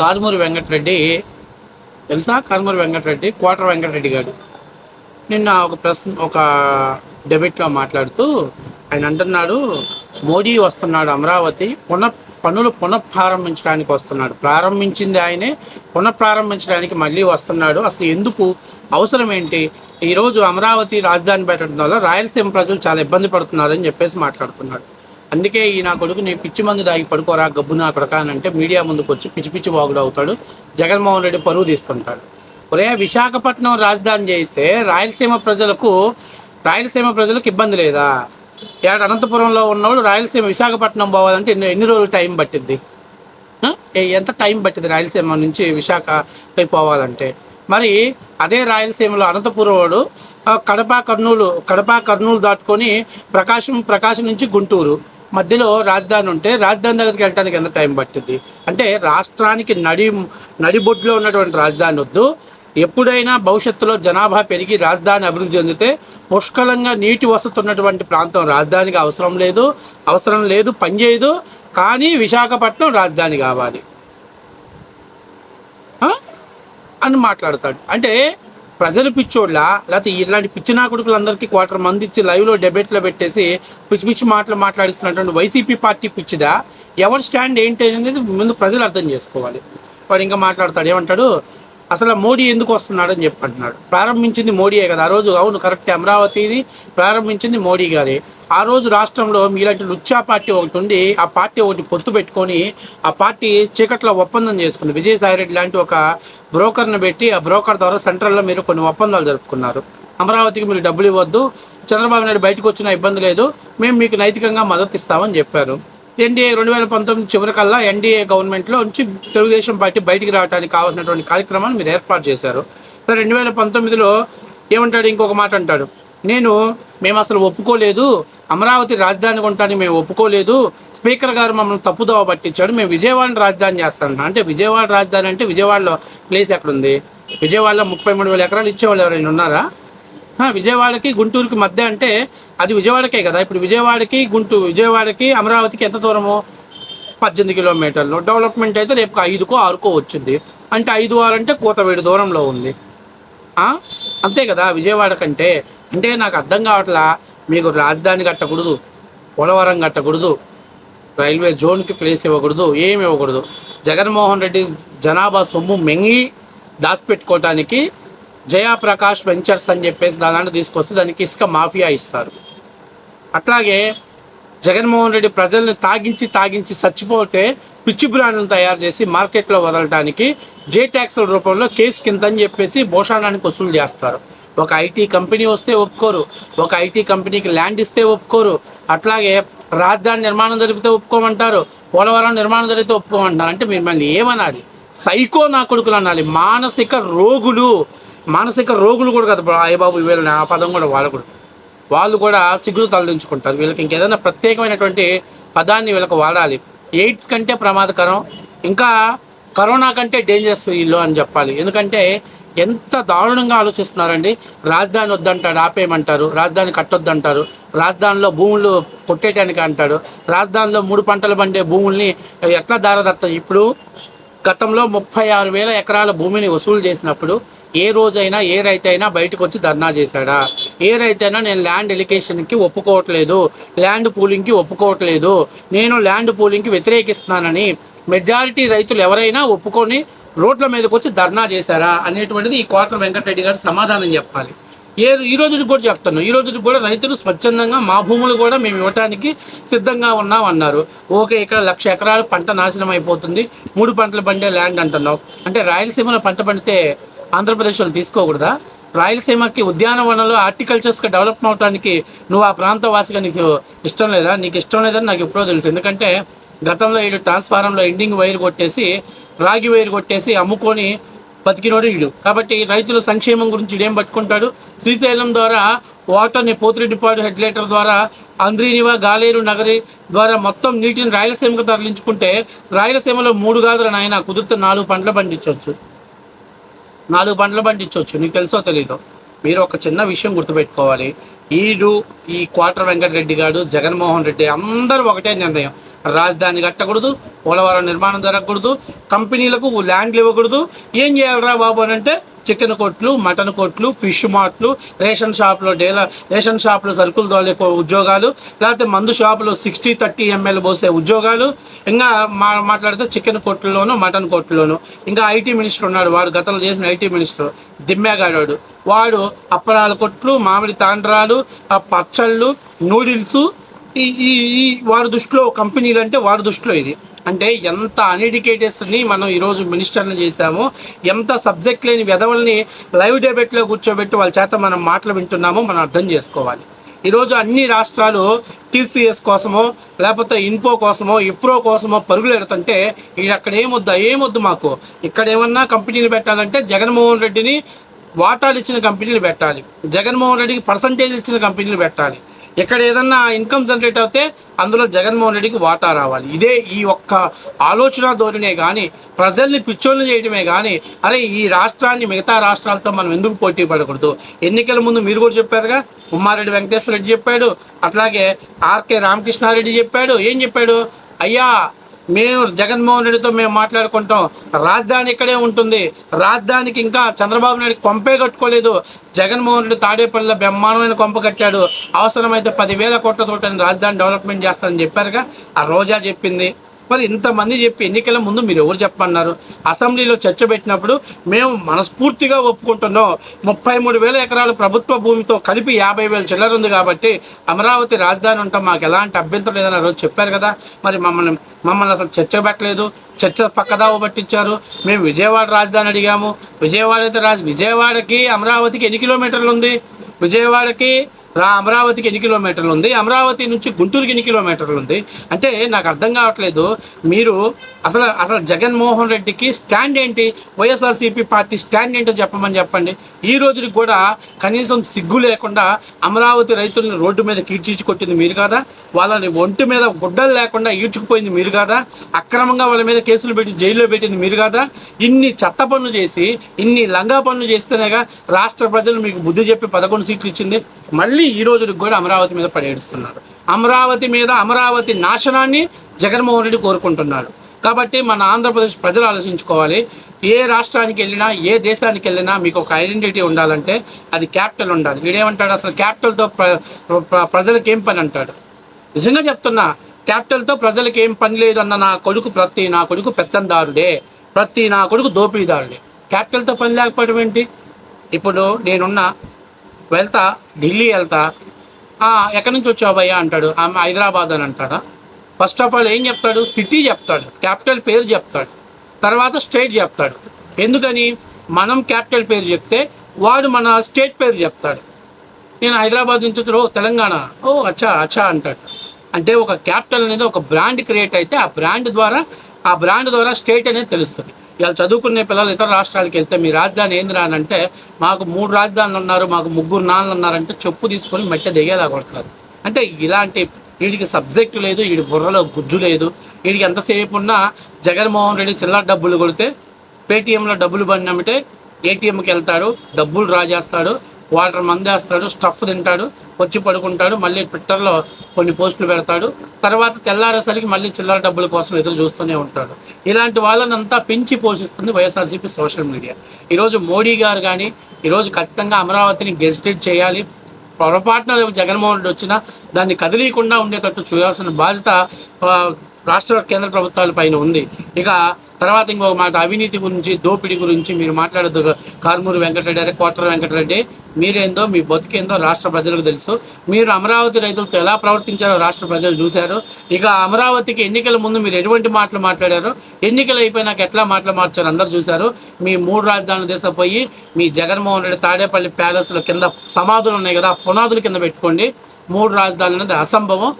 కారుమూరి వెంకటరెడ్డి తెలుసా? కారుమూరి వెంకటరెడ్డి కోటర వెంకటరెడ్డి గారు. నిన్న ఒక ప్రశ్న ఒక డెబిట్లో మాట్లాడుతూ ఆయన అంటున్నాడు మోడీ వస్తున్నాడు అమరావతి పునః పనులు పునఃప్రారంభించడానికి వస్తున్నాడు. ప్రారంభించింది ఆయనే పునఃప్రారంభించడానికి మళ్ళీ వస్తున్నాడు. అసలు ఎందుకు? అవసరం ఏంటి? ఈరోజు అమరావతి రాజధాని పెట్టడం వల్ల రాయలసీమ ప్రజలు చాలా ఇబ్బంది పడుతున్నారని చెప్పేసి మాట్లాడుతున్నాడు. అందుకే ఈ నా కొడుకు నీ పిచ్చి మందు దాగి పడుకోరా గబ్బు నా కొడక అని అంటే మీడియా ముందుకు వచ్చి పిచ్చి పిచ్చి వాగుడు అవుతాడు. జగన్మోహన్ రెడ్డి పరువు తీస్తుంటాడు. ఒరే విశాఖపట్నం రాజధాని చేస్తే రాయలసీమ ప్రజలకు రాయలసీమ ప్రజలకు ఇబ్బంది లేదా? ఏడు అనంతపురంలో ఉన్నవాడు రాయలసీమ విశాఖపట్నం పోవాలంటే ఎన్ని ఎన్ని రోజులు టైం పట్టిద్ది? ఎంత టైం పట్టింది రాయలసీమ నుంచి విశాఖ పోవాలంటే? మరి అదే రాయలసీమలో అనంతపురం వాడు కడప కర్నూలు కడప కర్నూలు దాటుకొని ప్రకాశం ప్రకాశం నుంచి గుంటూరు. మధ్యలో రాజధాని ఉంటే రాజధాని దగ్గరికి వెళ్ళడానికి ఎంత టైం పట్టింది అంటే రాష్ట్రానికి నడి నడిబొడ్లో ఉన్నటువంటి రాజధాని వద్దు. ఎప్పుడైనా భవిష్యత్తులో జనాభా పెరిగి రాజధాని అభివృద్ధి చెందితే పుష్కలంగా నీటి వసతి ఉన్నటువంటి ప్రాంతం రాజధానికి అవసరం లేదు అవసరం లేదు పనిచేయదు కానీ విశాఖపట్నం రాజధాని కావాలి. అని మాట్లాడతాడు. అంటే ప్రజలు పిచ్చోళ్ళ లేకపోతే ఇలాంటి పిచ్చి నాకుడుకులందరికీ క్వార్టర్ మంది ఇచ్చి లైవ్లో డెబేట్లో పెట్టేసి పిచ్చి పిచ్చి మాటలు మాట్లాడిస్తున్నటువంటి వైసీపీ పార్టీ పిచ్చిదా? ఎవరి స్టాండ్ ఏంటి అనేది ముందు ప్రజలు అర్థం చేసుకోవాలి. వాడు ఇంకా మాట్లాడతాడు ఏమంటాడు? అసలు మోడీ ఎందుకు వస్తున్నాడు అని చెప్పి అంటున్నాడు. ప్రారంభించింది మోడీయే కదా ఆ రోజు అవును కరెక్ట్ అమరావతిని ప్రారంభించింది మోడీ గారే. ఆ రోజు రాష్ట్రంలో మీలాంటి లుచ్చా పార్టీ ఒకటి ఉండి ఆ పార్టీ ఒకటి పొత్తు పెట్టుకొని ఆ పార్టీ చీకట్లో ఒప్పందం చేసుకుంది. విజయసాయిరెడ్డి లాంటి ఒక బ్రోకర్ని పెట్టి ఆ బ్రోకర్ ద్వారా సెంట్రల్లో మీరు కొన్ని ఒప్పందాలు జరుపుకున్నారు. అమరావతికి మీరు డబ్బులు ఇవ్వద్దు. చంద్రబాబు నాయుడు బయటకు వచ్చిన ఇబ్బంది లేదు. మేము మీకు నైతికంగా మద్దతు ఇస్తామని చెప్పారు. ఎన్డీఏ రెండు వేల పంతొమ్మిది చివరికల్లా ఎన్డీఏ గవర్నమెంట్లో నుంచి తెలుగుదేశం పార్టీ బయటికి రావడానికి కావాల్సినటువంటి కార్యక్రమాన్ని మీరు ఏర్పాటు చేశారు. సరే రెండు వేల పంతొమ్మిదిలో ఏమంటాడు? ఇంకొక మాట అంటాడు. నేను మేము అసలు ఒప్పుకోలేదు అమరావతి రాజధాని ఉంటాను మేము ఒప్పుకోలేదు స్పీకర్ గారు మమ్మల్ని తప్పుదోవ పట్టించాడు మేము విజయవాడని రాజధాని చేస్తాను అంటే విజయవాడ రాజధాని అంటే విజయవాడలో ప్లేస్ ఎక్కడుంది? విజయవాడలో ముప్పై మూడు వేల ఎకరాలు ఇచ్చేవాళ్ళు ఎవరైనా ఉన్నారా? విజయవాడకి గుంటూరుకి మధ్య అంటే అది విజయవాడకే కదా? ఇప్పుడు విజయవాడకి గుంటూరు విజయవాడకి అమరావతికి ఎంత దూరము? పద్దెనిమిది కిలోమీటర్లు. డెవలప్మెంట్ అయితే రేపు ఐదుకో ఆరుకో వచ్చింది. అంటే ఐదు ఆరు అంటే కూతవేడు దూరంలో ఉంది. అంతే కదా? విజయవాడ కంటే అంటే నాకు అర్థం కావట్లా మీకు రాజధాని కట్టకూడదు పోలవరం కట్టకూడదు రైల్వే జోన్కి ప్లేస్ ఇవ్వకూడదు ఏమి ఇవ్వకూడదు. జగన్మోహన్ రెడ్డి జనాభా సొమ్ము మెంగి దాచిపెట్టుకోవటానికి జయాప్రకాష్ వెంచర్స్ అని చెప్పేసి దాంట్లో తీసుకొస్తే దానికి ఇసుక మాఫియా ఇస్తారు. అట్లాగే జగన్మోహన్ రెడ్డి ప్రజల్ని తాగించి తాగించి చచ్చిపోతే పిచ్చి బ్రాండ్ను తయారు చేసి మార్కెట్లో వదలటానికి జే ట్యాక్స్ల రూపంలో కేసు కింద అని చెప్పేసి భూషాణానికి వసూలు చేస్తారు. ఒక ఐటీ కంపెనీ వస్తే ఒప్పుకోరు. ఒక ఐటీ కంపెనీకి ల్యాండ్ ఇస్తే ఒప్పుకోరు. అట్లాగే రాజధాని నిర్మాణం జరిపితే ఒప్పుకోమంటారు. పోలవరం నిర్మాణం జరిగితే ఒప్పుకోమంటారు. అంటే మీరు మళ్ళీ ఏమనాలి? సైకో నా కొడుకులు అనాలి. మానసిక రోగులు. మానసిక రోగులు కూడా కదా. అయ్యబాబు వీళ్ళని ఆ పదం కూడా వాడకూడదు వాళ్ళు కూడా సిగ్గులు తలదించుకుంటారు. వీళ్ళకి ఇంకేదైనా ప్రత్యేకమైనటువంటి పదాన్ని వీళ్ళకి వాడాలి. ఎయిడ్స్ కంటే ప్రమాదకరం. ఇంకా కరోనా కంటే డేంజరస్ వీళ్ళు అని చెప్పాలి. ఎందుకంటే ఎంత దారుణంగా ఆలోచిస్తున్నారండి? రాజధాని వద్దంటాడు ఆపేయమంటారు. రాజధాని కట్టొద్దంటారు. రాజధానిలో భూములు కొట్టేయటానికి అంటాడు. రాజధానిలో మూడు పంటలు పండే భూముల్ని ఎట్లా దారదత్తం? ఇప్పుడు గతంలో ముప్పై ఆరు వేల ఎకరాల భూమిని వసూలు చేసినప్పుడు ఏ రోజైనా ఏ రైతు అయినా బయటకు వచ్చి ధర్నా చేశాడా? ఏ రైతైనా నేను ల్యాండ్ ఎలికేషన్కి ఒప్పుకోవట్లేదు. ల్యాండ్ పూలింగ్కి ఒప్పుకోవట్లేదు. నేను ల్యాండ్ పూలింగ్కి వ్యతిరేకిస్తున్నానని మెజారిటీ రైతులు ఎవరైనా ఒప్పుకొని రోడ్ల మీదకి వచ్చి ధర్నా చేశారా అనేటువంటిది ఈ కోట్ల వెంకటరెడ్డి గారు సమాధానం చెప్పాలి. ఏ ఈ రోజుకి కూడా చెప్తాను ఈ రోజుకి కూడా రైతులు స్వచ్ఛందంగా మా భూములు కూడా మేము ఇవ్వటానికి సిద్ధంగా ఉన్నాం అన్నారు. ఓకే ఇక్కడ లక్ష ఎకరాలు పంట నాశనం అయిపోతుంది. మూడు పంటలు పండే ల్యాండ్ అంటున్నావు. అంటే రాయలసీమలో పంట పండితే ఆంధ్రప్రదేశ్లో తీసుకోకూడదా? రాయలసీమకి ఉద్యానవనంలో హార్టికల్చర్స్గా డెవలప్ అవడానికి నువ్వు ఆ ప్రాంత వాసిగా నీకు ఇష్టం లేదా? నీకు ఇష్టం లేదని నాకు ఎప్పుడో తెలుసు. ఎందుకంటే గతంలో వీళ్ళు ట్రాన్స్ఫారంలో ఎండింగ్ వైర్ కొట్టేసి రాగి వైర్ కొట్టేసి అమ్ముకొని బతికినోడు వీడు. కాబట్టి రైతుల సంక్షేమం గురించి ఇడేం పట్టుకుంటాడు? శ్రీశైలం ద్వారా వాటర్ని పోతిరెడ్డిపాడు హెడ్లైటర్ ద్వారా అంద్రీనివా గాలేరు నగరి ద్వారా మొత్తం నీటిని రాయలసీమకు తరలించుకుంటే రాయలసీమలో మూడు గాదులు నాయన కుదిరితే నాలుగు పంటలు పండించవచ్చు. నాలుగు పండ్లు పండించవచ్చు. నీకు తెలుసో తెలీదో? మీరు ఒక చిన్న విషయం గుర్తుపెట్టుకోవాలి. ఈడు ఈ క్వార్టర్ వెంకటరెడ్డి గారు జగన్మోహన్ రెడ్డి అందరూ ఒకటే నిర్ణయం. రాజధాని కట్టకూడదు పోలవరం నిర్మాణం జరగకూడదు కంపెనీలకు ల్యాండ్లు ఇవ్వకూడదు. ఏం చేయాలరా బాబు అని అంటే చికెన్ కొట్లు మటన్ కొట్లు ఫిష్ మార్ట్లు రేషన్ షాప్లో డేలా రేషన్ షాప్లో సరుకులు దోలే ఉద్యోగాలు లేకపోతే మందు షాపులో సిక్స్టీ థర్టీ ఎంఎల్ పోసే ఉద్యోగాలు ఇంకా మా మాట్లాడితే చికెన్ కొట్లలోను మటన్ కొట్లలోను. ఇంకా ఐటీ మినిస్టర్ ఉన్నాడు వాడు గతంలో చేసిన ఐటీ మినిస్టర్ దిమ్మెగాడాడు. వాడు అప్పడాల కొట్లు మామిడి తాండ్రాలు పచ్చళ్ళు నూడిల్స్ ఈ ఈ ఈ వాడి దృష్టిలో కంపెనీలు అంటే వాడి దృష్టిలో ఇది. అంటే ఎంత అన్ఎడ్యుకేటెడ్స్ని మనం ఈరోజు మినిస్టర్ని చేశాము ఎంత సబ్జెక్ట్ లేని వెధవల్ని లైవ్ డెబేట్లో కూర్చోబెట్టి వాళ్ళ చేత మనం మాటలు వింటున్నామో మనం అర్థం చేసుకోవాలి. ఈరోజు అన్ని రాష్ట్రాలు టీసీఎస్ కోసమో లేకపోతే ఇన్ఫో కోసమో ఇప్రో కోసమో పరుగులు ఎడుతుంటే ఇది అక్కడ ఏమొద్దు ఏమొద్దు మాకు. ఇక్కడ ఏమన్నా కంపెనీలు పెట్టాలంటే జగన్మోహన్ రెడ్డిని వాటాలు ఇచ్చిన కంపెనీలు పెట్టాలి. జగన్మోహన్ రెడ్డికి పర్సంటేజ్ ఇచ్చిన కంపెనీలు పెట్టాలి. ఇక్కడ ఏదన్నా ఇన్కమ్ జనరేట్ అవుతే అందులో జగన్మోహన్ రెడ్డికి వాటా రావాలి. ఇదే ఈ ఒక్క ఆలోచన ధోరణే కానీ ప్రజల్ని పిచ్చోళ్ళు చేయడమే కానీ అరే ఈ రాష్ట్రాన్ని మిగతా రాష్ట్రాలతో మనం ఎందుకు పోటీ పడకూడదు? ఎన్నికల ముందు మీరు కూడా చెప్పారుగా ఉమ్మారెడ్డి వెంకటేశ్వర రెడ్డి చెప్పాడు అట్లాగే ఆర్కే రామకృష్ణారెడ్డి చెప్పాడు ఏం చెప్పాడు? అయ్యా మేము జగన్మోహన్ రెడ్డితో మేము మాట్లాడుకుంటాం. రాజధాని ఇక్కడే ఉంటుంది. రాజధానికి ఇంకా చంద్రబాబు నాయుడు కొంపే కట్టుకోలేదు. జగన్మోహన్ రెడ్డి తాడేపల్లిలో బ్రహ్మాండమైన కొంప కట్టాడు. అవసరమైతే పదివేల కోట్లతో రాజధాని డెవలప్మెంట్ చేస్తానని చెప్పారుగా. ఆ రోజా చెప్పింది. మరి ఇంతమంది చెప్పి ఎన్నికల ముందు మీరు ఎవరు చెప్పమన్నారు? అసెంబ్లీలో చర్చ పెట్టినప్పుడు మేము మనస్ఫూర్తిగా ఒప్పుకుంటున్నాం. ముప్పై మూడు వేల ఎకరాల ప్రభుత్వ భూమితో కలిపి యాభై వేల చిల్లర ఉంది కాబట్టి అమరావతి రాజధాని ఉంటాం మాకు ఎలాంటి అభ్యంతరం లేదని రోజు చెప్పారు కదా. మరి మమ్మల్ని మమ్మల్ని అసలు చర్చ పెట్టలేదు. చర్చ పక్కదావ పట్టించారు. మేము విజయవాడ రాజధాని అడిగాము. విజయవాడ అయితే రాజు విజయవాడకి అమరావతికి ఎన్ని కిలోమీటర్లు ఉంది? విజయవాడకి అమరావతికి ఎన్ని కిలోమీటర్లు ఉంది? అమరావతి నుంచి గుంటూరుకి ఎన్ని కిలోమీటర్లు ఉంది? అంటే నాకు అర్థం కావట్లేదు. మీరు అసలు అసలు జగన్మోహన్ రెడ్డికి స్టాండ్ ఏంటి? వైఎస్ఆర్సీపీ పార్టీ స్టాండ్ ఏంటో చెప్పమని చెప్పండి. ఈ రోజుకి కూడా కనీసం సిగ్గు లేకుండా అమరావతి రైతులను రోడ్డు మీద కీడ్చిచ్చి కొట్టింది మీరు కాదా? వాళ్ళని ఒంటి మీద గుడ్డలు లేకుండా ఈడ్చుకుపోయింది మీరు కాదా? అక్రమంగా వాళ్ళ మీద కేసులు పెట్టి జైల్లో పెట్టింది మీరు కాదా? ఇన్ని చెత్త పనులు చేసి ఇన్ని లంగా పనులు చేస్తేనేగా రాష్ట్ర ప్రజలు మీకు బుద్ధి చెప్పి పదకొండు సీట్లు ఇచ్చింది. మళ్ళీ ఈ రోజుకి కూడా అమరావతి మీద పడేడుస్తున్నారు. అమరావతి మీద అమరావతి నాశనాన్ని జగన్మోహన్ రెడ్డి కోరుకుంటున్నారు. కాబట్టి మన ఆంధ్రప్రదేశ్ ప్రజలు ఆలోచించుకోవాలి. ఏ రాష్ట్రానికి వెళ్ళినా ఏ దేశానికి వెళ్ళినా మీకు ఒక ఐడెంటిటీ ఉండాలంటే అది క్యాపిటల్ ఉండాలి. వీడేమంటాడు? అసలు క్యాపిటల్తో ప్ర ప్రజలకు ఏం పని అంటాడు? నిజంగా చెప్తున్నా క్యాపిటల్తో ప్రజలకు ఏం పని లేదన్న నా కొడుకు ప్రతి నా కొడుకు పెత్తందారుడే. ప్రతి నా కొడుకు దోపిడీదారుడే. క్యాపిటల్తో పని లేకపోవడం ఏంటి? ఇప్పుడు నేనున్న వెళ్తా ఢిల్లీ వెళ్తా. ఎక్కడి నుంచి వచ్చావు భయ్యా? అంటాడు. ఆమె హైదరాబాద్ అని అంటాడా. ఫస్ట్ ఆఫ్ ఆల్ ఏం చెప్తాడు? సిటీ చెప్తాడు. క్యాపిటల్ పేరు చెప్తాడు. తర్వాత స్టేట్ చెప్తాడు. ఎందుకని? మనం క్యాపిటల్ పేరు చెప్తే వాడు మన స్టేట్ పేరు చెప్తాడు. నేను హైదరాబాద్ నుంచి ఓ తెలంగాణ. ఓ అచ్చా అచ్చా అంటాడు. అంటే ఒక క్యాపిటల్ అనేది ఒక బ్రాండ్ క్రియేట్ అయితే ఆ బ్రాండ్ ద్వారా ఆ బ్రాండ్ ద్వారా స్టేట్ అనేది తెలుస్తుంది. ఇవాళ చదువుకునే పిల్లలు ఇతర రాష్ట్రాలకు వెళ్తే మీ రాజధాని ఏందిరా అని అంటే మాకు మూడు రాజధానులు ఉన్నారు మాకు ముగ్గురు నాన్నలు ఉన్నారంటే చెప్పు తీసుకొని మట్టి దిగేలా కొడతారు. అంటే ఇలాంటి వీడికి సబ్జెక్ట్ లేదు వీడి బుర్రలో గుజ్జు లేదు. వీడికి ఎంతసేపు ఉన్నా జగన్మోహన్ రెడ్డి చిల్లర డబ్బులు కొడితే పేటీఎంలో డబ్బులు బండి అమ్మితే ఏటీఎంకి వెళ్తాడు డబ్బులు డ్రా చేస్తాడు వాటర్ మందేస్తాడు స్టఫ్ తింటాడు వచ్చి పడుకుంటాడు మళ్ళీ ట్విట్టర్లో కొన్ని పోస్టులు పెడతాడు. తర్వాత తెల్లారేసరికి మళ్ళీ చిల్లర డబ్బుల కోసం ఎదురు చూస్తూనే ఉంటాడు. ఇలాంటి వాళ్ళనంతా పెంచి పోషిస్తుంది వైఎస్ఆర్సీపీ సోషల్ మీడియా. ఈరోజు మోడీ గారు కానీ ఈరోజు ఖచ్చితంగా అమరావతిని గెజిటెడ్ చేయాలి. పొరపాటున రేపు జగన్మోహన్ రెడ్డి వచ్చినా దాన్ని కదిలీకుండా ఉండేటట్టు చూడాల్సిన బాధ్యత రాష్ట్ర కేంద్ర ప్రభుత్వాల పైన ఉంది. ఇక తర్వాత ఇంకొక మాట అవినీతి గురించి దోపిడీ గురించి మీరు మాట్లాడద్దు. కార్మూరు వెంకటరెడ్డి అరే కోటర వెంకటరెడ్డి మీరేందో మీ బతికేందో రాష్ట్ర ప్రజలకు తెలుసు. మీరు అమరావతి రైతులతో ఎలా ప్రవర్తించారో రాష్ట్ర ప్రజలు చూశారు. ఇక అమరావతికి ఎన్నికల ముందు మీరు ఎటువంటి మాటలు మాట్లాడారో? ఎన్నికలు అయిపోయినాక ఎట్లా మాటలు మార్చారు అందరు చూశారు. మీ మూడు రాజధానుల దేశం పోయి మీ జగన్మోహన్ రెడ్డి తాడేపల్లి ప్యాలెస్లో కింద సమాధులు ఉన్నాయి కదా పునాదుల కింద పెట్టుకోండి. మూడు రాజధానులు అనేది అసంభవం.